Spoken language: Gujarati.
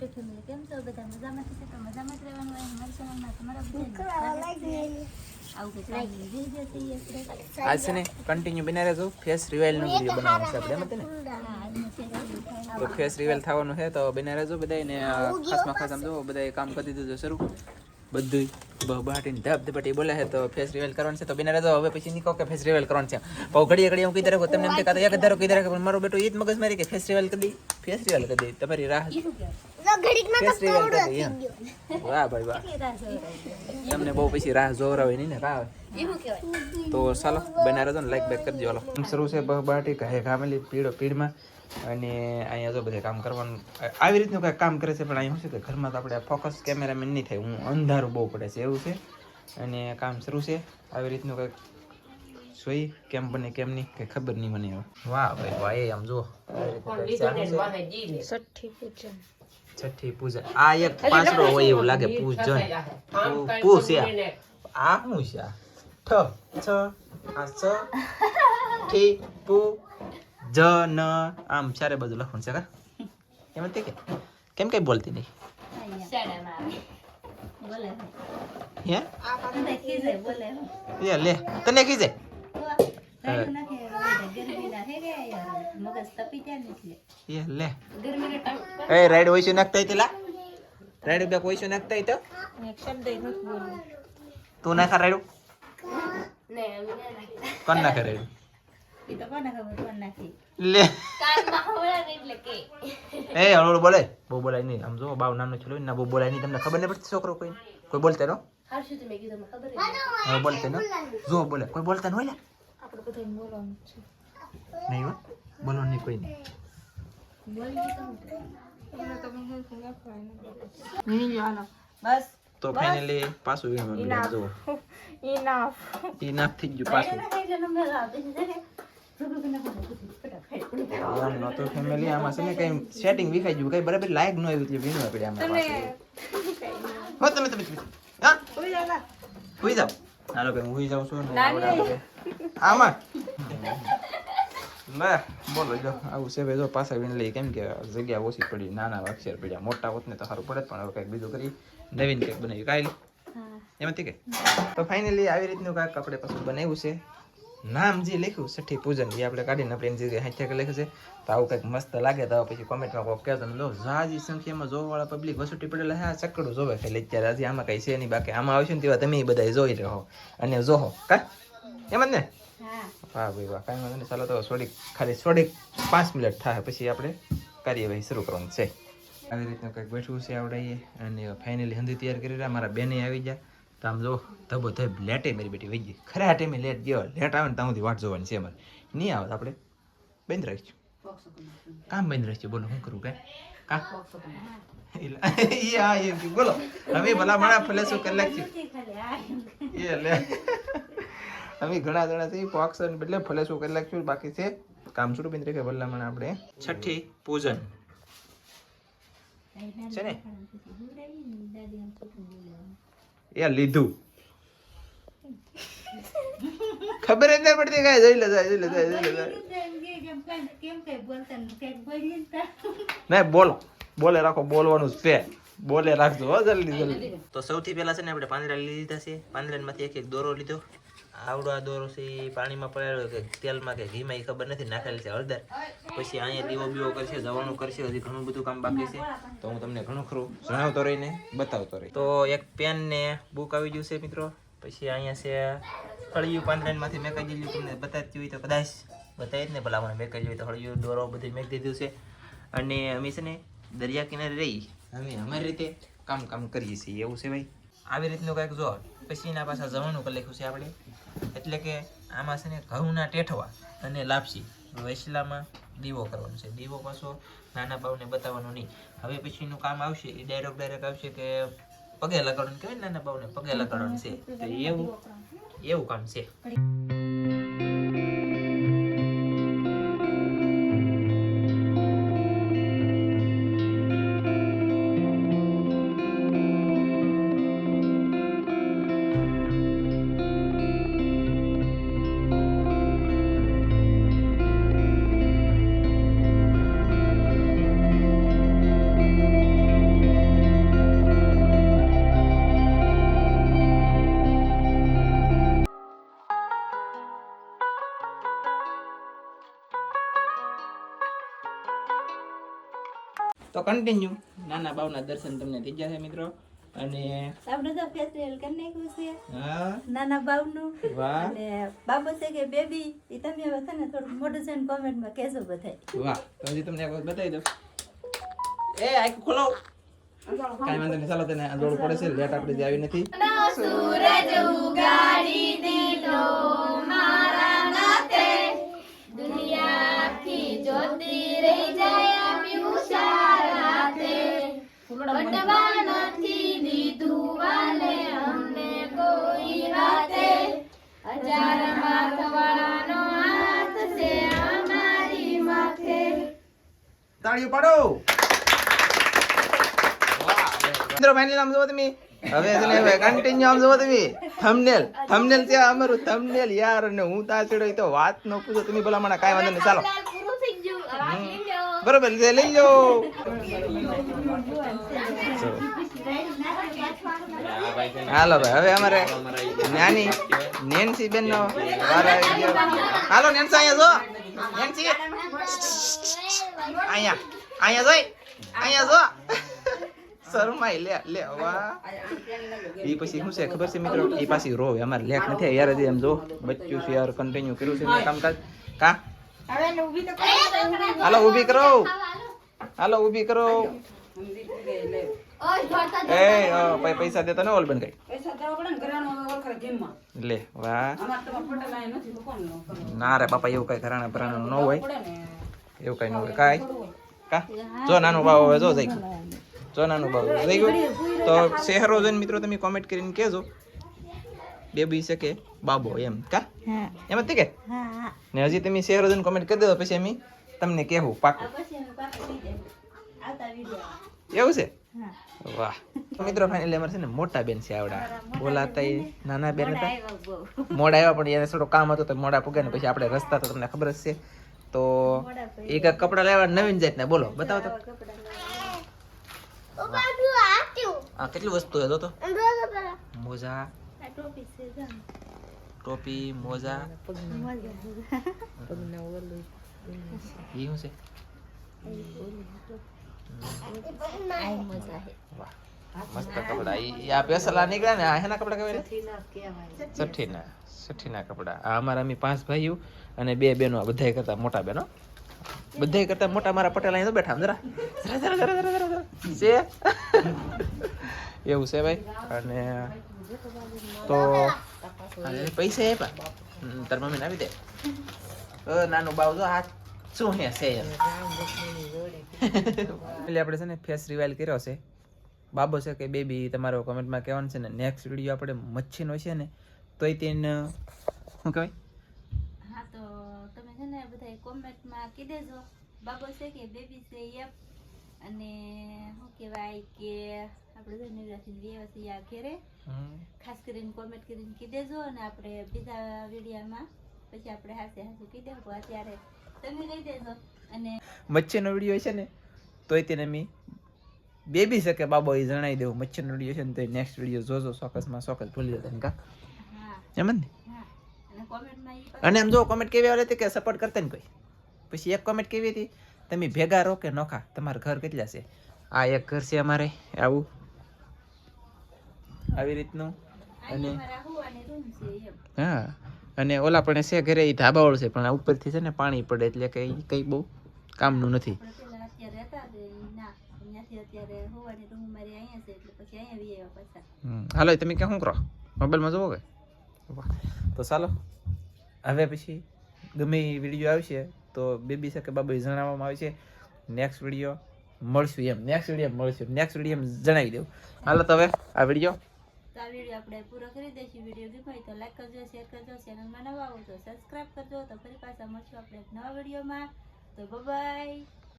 યુટ્યુબ આજ છે ને કન્ટિન્યુ બને રહેજો ફેસ રિવાઇલ નો વિડિયો બનાવવાનો છે આપણે થાય. તો ફેસ રિવાઇલ થવાનું છે, તો બને રહેજો બધા ને ખાસમાં ખાસ આમ જો બધા કામ કરી દીધું શરૂ. બધું બબાટીને ધબ ધબટી બોલે છે, તો ફેસ રિવેલ કરવાનું છે, તો બિના રહેજો. હવે પછી નીકળો કે ફેસ રિવેલ કરવાનું છે. બહુ ઘડીએ ઘડીએ હું કીધા રાખું, તમને એમ કે એક ધારો કીધા રાખે, પણ મારો બેટો એ જ મગજ મારી કે ફેસ રિવેલ કરી ફેસ રિવેલ કરી દઈ તમારી રાહ વાહ ભાઈ વાહ? તમને બહુ પછી રાહ જોવરાવે નહીં ને રાહ ઈ શું કહેવાય? તો ચાલો બના રહેજો ને લાઈક બેક કરજો હાલો. શરૂ છે બહાટી કહે ગામેલી પીડો પીડમાં. અને અહીંયા જો બધે કામ કરવાનું આવી રીતનું કાંઈ કામ કરે છે પણ અહીંયા શું છે કે ઘરમાં તો આપણે ફોકસ કેમેરામેન નહીં થાય હું અંધારું બહુ પડે છે એવું છે. અને કામ શરૂ છે આવી રીતનું કંઈક જોઈ કેમ બને કેમ નહીં કંઈ ખબર નહીં મને હવે. વાહ ભાઈ વાહ એ આમ જુઓ. છઠ્ઠી પૂજા. આ એક પાંચડો હોય એવું લાગે પૂજન પૂ- પૂ છે આ. શું છે ઠ છ આ છ ઠી પૂ જ ન આમ ચારે બાજુ લખવાનું છે કા? એમ તે કે. કેમ કઈ બોલતી નહીં. હે? લે તને કી એ લે. ગરમીનો ટાઈમ પર. એ રાઈડ વૈશું નાખતા તેલા? લા રાઈડ બેક વૈશું નાખતા તો. તું નાખા રાઈડ? ને નાખે રાઈડ? કોણ. લે. ને એટલે કે. એ હળવું બોલે. બહુ બોલાય નહીં. આમ જો બાવ નાનું છોડ્યું ના બહુ બોલાય નહીં. તમને ખબર નહીં પડતી છોકરો કોઈ કોઈ બોલતે નો? હારશું તો મેં કીધું, મને ખબર જ નથી. હવે બોલતે નો? જો બોલે. કોઈ બોલતા ન હોય લે? છે. નહીં હો. બોલો નહીં કોઈ નહીં. ને. બસ. તો ફાઇનલી પાછું વીણવાનું જો ઇનાફ થઈ ગયું પાછું. આમ નહોતું family, આમાં છે ને કઈ સેટિંગ વિખાઈ ગયું કઈ બરાબર લાયક ન આવ્યું એટલે વીણવા પડ્યા આમાં. હો, તમે તમે તમે. જાવ હુઈ જાઓ હાલો હું હુઈ જાઉં છું ને આમાં? લે બોલો જો. આવું છે ભાઈ જો પાછા વીણ લઈ કેમ કે જગ્યા ઓછી પડી નાના અક્ષર પડ્યા મોટા હોત ને તો સારું પડે પણ હવે કંઈક બીજું કરી નવીન કંઈક બનાવી કાંઈ એમાંથી કે તો ફાઇનલી આવી રીતનું કાંઈક આપણે પાછું બનાવ્યું છે. નામ જે લખ્યું છઠ્ઠી પૂજન એ આપણે કાઢીને આપણે એની જગ્યાએ હાથે લખ્યું છે. તો આવું કંઈક મસ્ત લાગે તો પછી કોમેન્ટમાં કોઈ કહેતો લો. જાજી સંખ્યામાં જોવાવાળા પબ્લિક વસૂટી પડેલા હા આ ચકડું જોવે ખાલી અત્યારે આજે આમાં કંઈ છે નહીં. બાકી આમાં આવશે ને તેવા તમે બધા જોઈ રહ્યો અને જોહો. કા? એમ જ ને? હા ભાઈ વાહ. કાંઈ વાંધો નહીં. ચાલો તો થોડીક ખાલી થોડીક પાંચ મિનિટ થાય પછી આપણે કાર્યવાહી શરૂ કરવાની છે. આવી રીતનું કંઈક બેઠવું છે આવડે અને ફાઇનલી હંધી તૈયાર કરી રહ્યા. મારા બેને આવી ગયા. તો આમ જો ધબો ધબ લેટે મારી બેટી વહી ગઈ. ખરા ટાઈમે લેટ ગયો. લેટ આવે ને ત્યાં સુધી વાટ જોવાની છે અમારે. નહીં આવે તો આપણે બંધ રાખીશું. કામ બંધ રાખીશું. બોલો શું કરું કાંઈ? કા? બોલો. હવે ભલા મારા ફલે શું કરી નાખ્યું? એ લે. અમે ઘણા જણા થી પોક્સ ને બદલે ફલે શું કરી નાખ્યું બાકી છે કામ શરૂ બંધ રાખે ભલામણ આપણે. છઠ્ઠી પૂજન. છે ને. એ લીધું. ખબર જ નહીં પડતી કાંઈ જઈ લે જાય જોઈ લે જાય જોઈ લે જાય કે ને બોલો. બોલે રાખો બોલવાનું જ છે. બોલે રાખજો હો જલ્દી જલ્દી. તો સૌથી પહેલા છે ને આપણે પાંદડા લીધા છે. પાંદડામાંથી એક એક દોરો લીધો. આવડો આ દોરો છે એ પાણીમાં પડેલો કે તેલમાં કે ઘીમાં, એ ખબર નથી, નાખેલ છે હળદર. પછી અહીંયા દીવો બીવો કરશે, જવાનું કરશે, હજી ઘણું બધું કામ બાકી છે. તો હું તમને ઘણું ખરું જણાવતો રહીને બતાવતો રહી તો એક પેન ને બુક આવી ગયું છે મિત્રો. પછી અહીંયા છે હળિયું પાંદડામાંથી મેં કહી દીધું તમને, બતાવતી હોય તો કદાચ બતાવી જ ને, ભલા મને મેં કહી હોય તો હળિયું, દોરો બધું મેં દીધું છે. અને અમે છે ને દરિયા કિનારે રહી, અમે અમારી રીતે કામ કામ કરીએ છીએ, એવું છે ભાઈ. આવી રીતનું કંઈક જો, પછી એના પાછા જવાનું કરી લખ્યું છે આપણે? એટલે કે આમાં છે ને ઘઉંના ટેઠવા અને લાપસી. વૈસલામાં દીવો કરવાનો છે. દીવો પાછો નાના બાવને બતાવવાનો નહીં. હવે પછીનું કામ આવશે. એ ડાયરેક્ટ ડાયરેક્ટ આવશે કે પગે લગાડવાનું કહેવાય નાના બાવને પગે લગાડવાનું છે. તો એવું એવું કામ છે. કન્ટિન્યુ નાના બાવના દર્શન તમને થઈ જશે મિત્રો. અને આપણે તો ફેસ્ટિવલ કરી નાખ્યું છે. નાના બાવનું. વાહ. અને બાબો છે કે બેબી એ તમે હવે છે ને થોડું મોટું છે ને કોમેન્ટમાં કહેશો બધાય. વાહ. તો હજી તમને એક વખત બતાવી દઉં. એ આખું ખોલો. કાંઈ વાંધો નહીં ચાલો તને આ પડે છે. લેટ આપણે જે આવી નથી. વાહ મિત્રો ફાઇનલ આમ જોવો તમે. હવે છે ને હવે કન્ટિન્યુ આમ જોવો તમે. થંબનેલ થંબનેલ છે અમારું થંબનેલ યાર. અને હું તા ચડ્યો તો વાત ન પૂછો. તમે ભલા મને કાંઈ વાંધો નહીં. ચાલો. બરોબર લીધે લઈ લો હાલો ભાઈ હવે અમારે નાની નેન્સી બેન નો હાલો નેન્સી અહીંયા જો નેન્સી અહીંયા અહીંયા જોઈ અહીંયા જો શરમાઈ લે લે વાહ એ પછી શું છે ખબર છે મિત્રો એ પાછી રોવે અમારે લેખ નથી યાર હજી એમ જો બચ્ચું છે યાર કન્ટિન્યુ કર્યું છે કામકાજ કા હાલો ઊભી કરો. હાલો ઊભી કરો. એ પૈસા દેતા ને ઓલબન કઈ લે વાહ. ના રે બાપા એવું કઈ ઘરાણા ભરાણા ન હોય. એવું કઈ ન હોય. કાંઈ? કા? જો નાનું ભાવ હવે જો જઈ ગયું જો નાનું બાવ જઈ ગયું તો શહેરો જોઈને મિત્રો તમે કોમેન્ટ કરીને કહેજો. બેબી છે કે બાબો એમ કા? એમ જ કે? ને હજી તમે શેર હજુ કોમેન્ટ કરી દેજો પછી અમે તમને કહેવું પાકું. એવું છે? વાહ. મિત્રો ફાઇનલી અમારે છે ને મોટા બેન છે આવડા. બોલાતા નાના બેન હતા. મોડા આવ્યા પણ એને થોડું કામ હતું તો મોડા પૂગે ને પછી આપણે રસ્તા તો તમને ખબર જ છે. તો એક કપડા લેવા નવીન જાતના. બોલો બતાવો તો. આ કેટલી વસ્તુ હતો તો મોજા. ટોપી મોજા. શું છે? વાહ મસ્ત કપડા. ઈ આ પેસલા નીકળ્યા ને? આ હેના કપડા કહેવાય છઠ્ઠીના છઠ્ઠીના કપડા. આ અમારા અમે પાંચ ભાઈઓ અને બે બેનો આ બધાય કરતા મોટા બેનો બધાય કરતા મોટા મારા પટેલ અહીં તો બેઠા જરા. એવું છે ભાઈ? અને તો પૈસા આપ્યા. તાર મમ્મીને આપી દે. નાનું બાવ જો હાથ શું હે, છે? એટલે આપણે છે ને ફેસ રિવાઇલ કર્યો છે. બાબો છે કે બેબી તમારો કમેન્ટમાં કહેવાનું છે ને નેક્સ્ટ વીડિયો આપણે મચ્છીનો છે ને, તોય તેને, શું કહેવાય? છે કોમેન્ટમાં કહી દેજો બાબો છે કે બેબી છે યપ. અને શું કહેવાય કે આપણે વ્યવસ્થિત આ ઘેરે. ખાસ કરીને કોમેન્ટ કરીને કહી દેજો અને આપણે બીજા વિડીયામાં પછી આપણે હાસે હાસે કહી દેવું અત્યારે તમે કહી દેજો અને મચ્છીનો વીડિયો છે ને તોય તેને મેં બેબી છે કે બાબો એ જણાવી દેવું. મચ્છીનો વીડિયો છે ને તો નેક્સ્ટ વીડિયો જોજો ચોક્કસમાં ચોક્કસ ભૂલી જતા ને કા? એમ ને? અને એમ જો કોમેન્ટ કેવી આવે હતી કે સપોર્ટ કરતા ને કોઈ. પછી એક કોમેન્ટ કેવી હતી? તમે ભેગા રહો કે નોખા તમારા ઘર કેટલા છે? આ એક ઘર છે અમારે આવું. આવી રીતનું. અને હા. અને ઓલા પણ છે ઘરે એ ધાબાવાળું છે પણ ઉપરથી છે ને પાણી પડે એટલે કે કંઈ કઈ બહુ કામનું નથી. હાલો તમે ક્યાં શું કરો? મોબાઈલમાં જોવો કે. તો ચાલો, હવે પછી ગમે વીડિયો આવશે, તો બેબી છે કે બાબા જણાવવામાં આવશે નેક્સ્ટ વીડિયો મળશું એમ નેક્સ્ટ વીડિયો મળશું નેક્સ્ટ વીડિયો જણાવી દઉં હાલો, તો હવે આ વીડિયો આ વીડિયો આપણે પૂરો કરી દઈશું. વીડિયો ગમ્યો તો લાઈક કરજો શેર કરજો ચેનલમાં નવા આવો તો સબસ્ક્રાઇબ કરજો. તો ફરી પાછા મળશું આપણે નવા વિડીયોમાં તો બાય